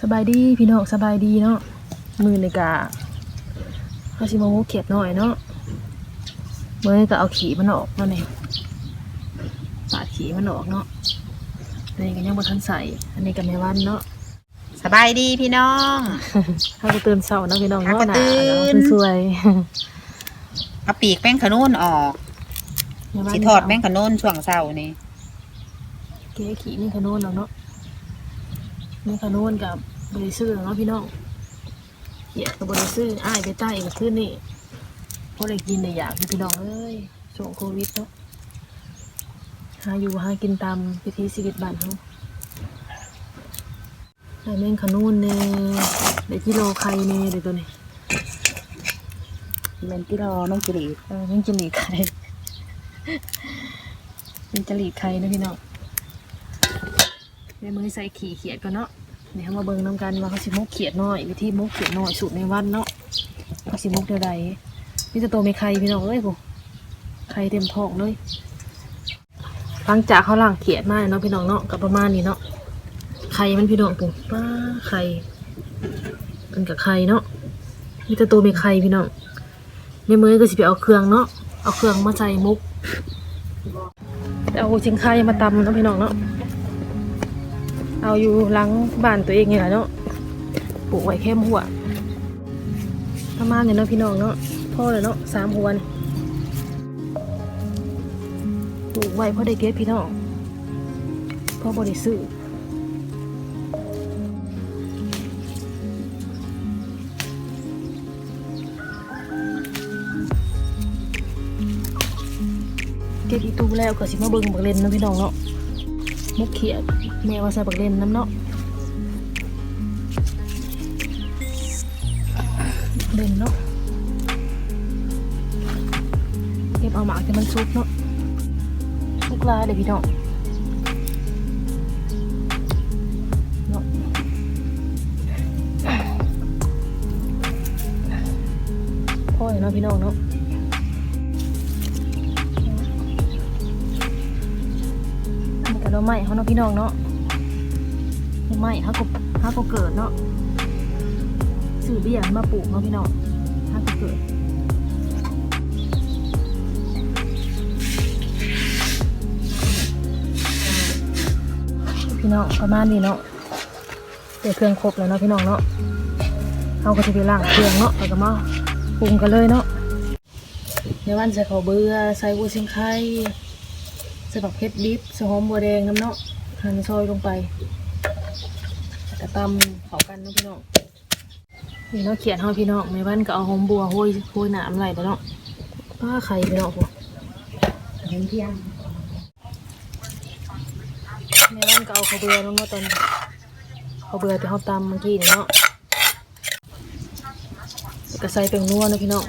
สบายดีพี่น้องสบายดีเนาะมือในกาเขาชิมาโมเขียดหน่อยเนาะมือนี้ก็เอาขี่มันออกมาเนี่ยปาดขี่มันออกเนาะอันนี้ก็ยังบ่ทันใส่ อันนี้ก็แม่วันเนาะสบายดีพี่น้องถ้าก็ตื่นเช้าเนาะพี่น้องถ้าเนาะก็หนาตื่นเนาะสวยเอาปีกแป้งขนุนออกๆแม่วันสิทอดแป้งขนุนช่วงเช้านี่เก๋ขี่นี่ขนุนเนาะเนาะนี่ขนุนกับบริซื้อเนาะพี่น้องเขียดกับบริซื้ออ้ายไปใต้กับขึ้นนี่พอได้กินได้อยากอยู่พี่น้องเอ้ยช่วงโควิดเนาะหาอยู่หากินตามวิถีชีวิตบ้านเขาได้แมงขนุนเน่ได้กิโลไข่เน่ได้ตัวนี้เป็นที่รอน้องจุลีเออแมงจิหลีไข่เป็นจลีไข่นะพี่น้อง ในมือใส่ขี่เขียดก่อนเนาะเดี๋ยวมาเบิ่งน้ำกันว่าเขาสิมุกเขียดน้อยวิธีมุกเขียดน้อยสูตรในวันเนาะเขาสิมุกเท่าใดนี่จะโตไม่ไข่พี่น้องเอ้ยกูไข่เต็มท้องเลยหลังจากเขาล้างเขียดมาเนาะพี่น้องเนาะกับประมาณนี้เนาะไข่มันพี่น้องปุ๊ป้าไข่เป็นกับไข่เนาะมีแต่ตัวมีไข่พี่น้องในมือก็สิไปเอาเครื่องเนาะเอาเครื่องมาใส่มุกเอาชิงไข่มาตำเนาะพี่น้องเนาะ เอาอยู่หลังบ้านตัวเองนี่แหละเนาะปลูกไว้แค่หัวประมาณนี้เนาะพี่น้องเนาะพ่อเลยเนาะสามหัวนปลูกไว้เพราะได้เก็บพี่น้องพราะบริซื้อเก็บอีตูแล้วก็สิมาเบิ่งบักเลนนะพี่น้องเนาะมุกเขียด แม่ว่าใส่บักเลนน้ำเนาะเลนเนาะเก็บเอาหมากที่มันซุกเนาะซุกลายเดี๋ยวพี่น้องเนาะพ่อเห็นเนาะพี่น้องเนาะมันก็ดอกไม้เขาเนาะพี่น้องเนาะ ดอกไม้เขาก็เขาก็เกิดเนาะสื่อเบี้ยมาปลูกเนาะพี่น้องเขาก็เกิดพี่น้องประมาณนี้เนาะเดี๋ยวเครื่องครบแล้วเนาะพี่น้องเนาะเขาก็จะไปล้างเครื่องเนาะแล้วก็มาปรุงกันเลยเนาะในวันใส่ข้าวเบื่อใส่วัวเชียงไข่ใส่ผักเพชรดิบใส่หอมบัวแดงน้ำเนาะหั่นซอยลงไป แล้วก็ตำเข้ากันเนาะพี่น้องนี่เนาะเขียนเฮาพี่น้องในบ้านก็เอาหอมบัวโห้ยโห้ยหนามไหลแล้วเนาะป้าไข่พี่น้องพวกเห็นเที่ยงในบ้านก็เอาข้าวเบื่อเนาะเนาะตอนข้าวเบื่อที่เฮาตำเมื่อกี้นี่เนาะแล้วก็ใส่เป็นนัวเนาะพี่น้อง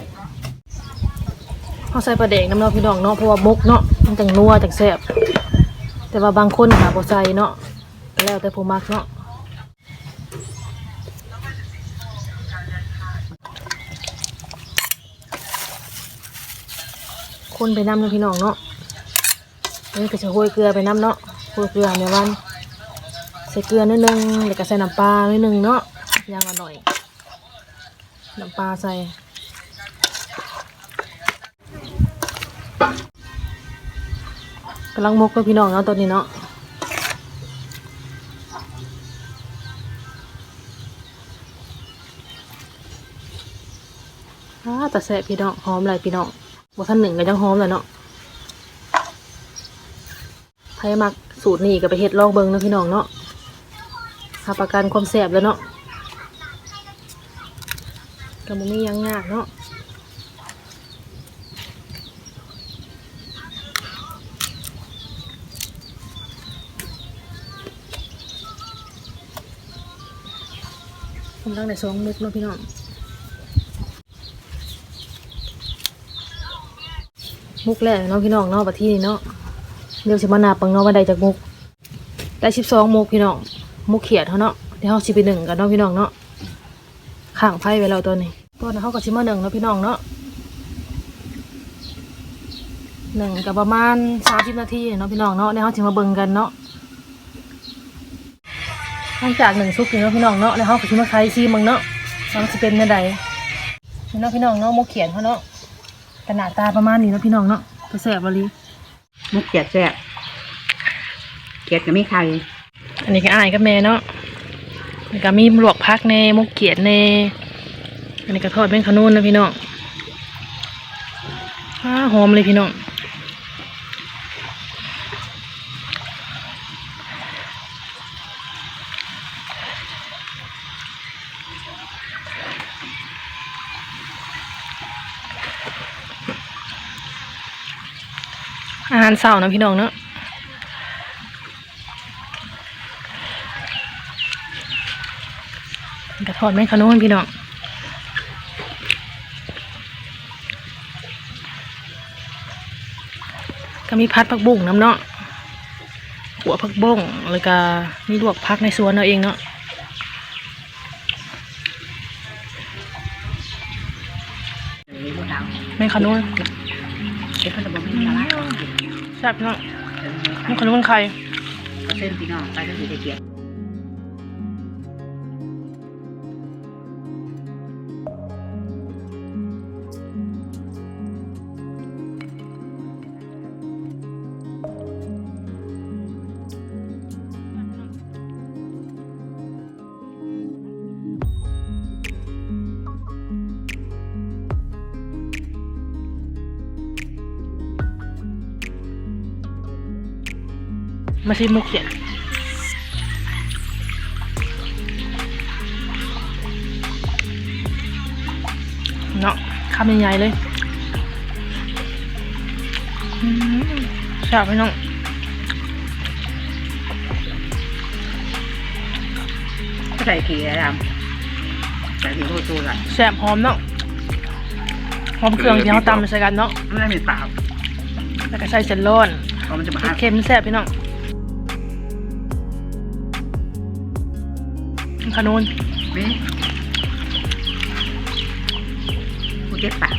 เฮาใส่ปลาแดกน้ำเนาะพี่น้องเนาะเพราะว่ามุกเนาะมันจังนัวจังแซ่บแต่ว่าบางคนหาบ่ใส่เนาะก็แล้วแต่ผู้มักเนาะ คนไปน้ำเนาะพี่น้องเนาะนี่ก็จะโรยเกลือไปน้ำเนาะโรยเกลือในวันใส่เกลือนิดนึงแล้วก็ใส่น้ำปลานิดนึงเนาะย่างละหน่อยน้ำปลาใส่กำลังมกกับพี่น้องเนาะตอนนี้เนาะอาแต่แซ่บพี่น้องหอมเลยพี่น้อง บ่ท่านหนึ่งก็ยังหอมเลยเนาะใครมักสูตรนี้ก็ไปเฮ็ดลองเบิงนะพี่น้องเนาะหาประกันความแซ่บแล้วเนาะก็บ่มียังยากเนาะกำลังได้สองมุกเนาะพี่น้อง มุกแรกเนาะพี่น้องเนาะบัดที่เนาะเดี๋ยวสิมานาปังเนาะว่าใดจากมุก ได้สิบสองมุกพี่น้องมุกเขียดเขาเนาะเดี๋ยวเขาสิไปหนึ่งกันเนาะพี่น้องเนาะข้างไพ่ไว้แล้วตัวนี้ตัวนั้นเขาก็สิมาหนึ่งเนาะพี่น้องเนาะหนึ่งกับประมาณสามสิบนาทีเนาะพี่น้องเนาะเดี๋ยวเขาสิมาเบิ่งกันเนาะหลังจากหนึ่งซุปเนาะพี่น้องเนาะแล้วเขาก็ชิมาใครซีมึงเนาะว่ามันจะเป็นยังไงนี่เนาะพี่น้องเนาะโมเขียนเขาเนาะ ขนาดตาประมาณนี้เนาะพี่น้องเนาะไปแสบบริมุกเกียดแซ่บเกียดก็ไม่ใครอันนี้ก็อายกับแม่เนาะแล้วก็มีลวกพักในโมเขียนในอันนี้ก็ทอดเป็นขนุนนะพี่น้องอ้าหอมเลยพี่น้อง อาหารเสาร์นะพี่น้องเนาะกระทอดแม่ขนุนพี่น้องก็มีพัดผักบุ้งน้ำเนาะหัวผักบุ้งแล้วก็มีลวกพักในสวนเราเองเนาะแม่ขนุน เด็กเขาจะบอกไม่มีอะไรแซ่บพี่น้องแม่ขนุนไข่ก็เส้นพี่น้องไปก็คือได้เกีย ดมาชิมมุกเขียนเนาะคำใหญ่ๆเลยอืมแซ่บพี่น้องก็ใส่ขี้แล้วดำใส่ขี้โคตรละแซ่บหอมเนาะหอมเครื่องที่เขาตำใส่กันเนาะไม่ได้มีเปล่าแล้วก็ใส่เส้นร้อนเพราะมันจะมาเผ็ดเค็มแซ่บพี่น้อง ขนุนนี่กูเจ็บปาก